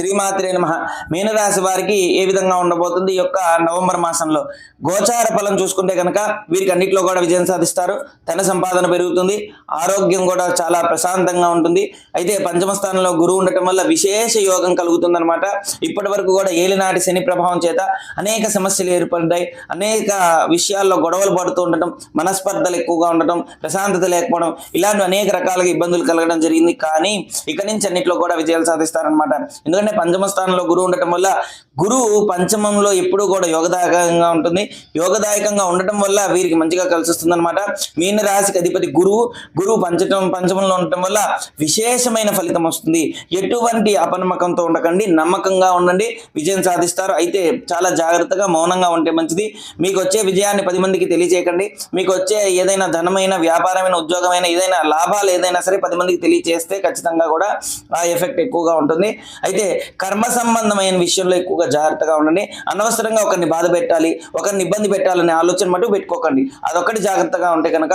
శ్రీమాత్రే నమ. మీనరాశి వారికి ఏ విధంగా ఉండబోతుంది ఈ యొక్క నవంబర్ మాసంలో? గోచార ఫలం చూసుకుంటే కనుక వీరికి అన్నింటిలో కూడా విజయం సాధిస్తారు. ధన సంపాదన పెరుగుతుంది. ఆరోగ్యం కూడా చాలా ప్రశాంతంగా ఉంటుంది. అయితే పంచమ స్థానంలో గురువు ఉండటం వల్ల విశేష యోగం కలుగుతుందనమాట ఇప్పటి వరకు కూడా ఏలినాటి శని ప్రభావం చేత అనేక సమస్యలు ఏర్పడ్డాయి. అనేక విషయాల్లో గొడవలు పడుతూ ఉండటం మనస్పర్ధలు ఎక్కువగా ఉండటం ప్రశాంతత లేకపోవడం ఇలాంటి అనేక రకాలుగా ఇబ్బందులు కలగడం జరిగింది. కానీ ఇక్కడి నుంచి అన్నింటిలో కూడా విజయాలు సాధిస్తారనమాట ఎందుకంటే పంచమ స్థానంలో గురువు ఉండటం వల్ల గురువు పంచమంలో ఎప్పుడూ కూడా యోగదాయకంగా ఉంటుంది. యోగదాయకంగా ఉండటం వల్ల వీరికి మంచిగా కలిసి వస్తుంది అనమాట మీన రాశికి అధిపతి గురువు. గురువు పంచటం పంచమంలో ఉండటం వల్ల విశేషమైన ఫలితం వస్తుంది. ఎటువంటి అపనమ్మకంతో ఉండకండి. నమ్మకంగా ఉండండి. విజయం సాధిస్తారు. అయితే చాలా జాగ్రత్తగా మౌనంగా ఉంటే మంచిది. మీకు వచ్చే విజయాన్ని పది మందికి తెలియజేయకండి మీకు వచ్చే ఏదైనా ధనమైన వ్యాపారమైన ఉద్యోగమైన ఏదైనా లాభాలు ఏదైనా సరే పది మందికి తెలియజేస్తే ఖచ్చితంగా కూడా ఆ ఎఫెక్ట్ ఎక్కువగా ఉంటుంది. అయితే కర్మ సంబంధమైన విషయంలో ఎక్కువగా జాగ్రత్తగా ఉండండి. అనవసరంగా ఒకరిని బాధ పెట్టాలి ఒకరిని ఇబ్బంది పెట్టాలనే ఆలోచన మటుకు పెట్టుకోకండి. అదొకటి జాగ్రత్తగా ఉంటే కనుక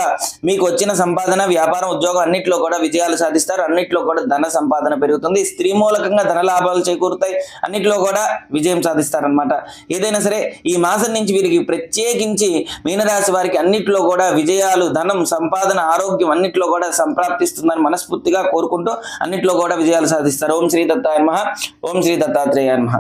మీకు వచ్చిన సంపాదన వ్యాపారం ఉద్యోగం అన్నింటిలో కూడా విజయాలు సాధిస్తారు. అన్నింటిలో కూడా ధన సంపాదన పెరుగుతుంది. స్త్రీ మూలకంగా ధన లాభాలు చేకూరుతాయి. అన్నింటిలో కూడా విజయం సాధిస్తారనమాట ఏదైనా సరే ఈ మాసం నుంచి వీరికి ప్రత్యేకించి మీనరాశి వారికి అన్నింటిలో కూడా విజయాలు ధనం సంపాదన ఆరోగ్యం అన్నింటిలో కూడా సంప్రాప్తిస్తుందని మనస్ఫూర్తిగా కోరుకుంటూ అన్నింటిలో కూడా విజయాలు సాధిస్తారు. ఓం శ్రీ దత్తాయ మహా ఓం శ్రీ దత్తాత్రేయ నమః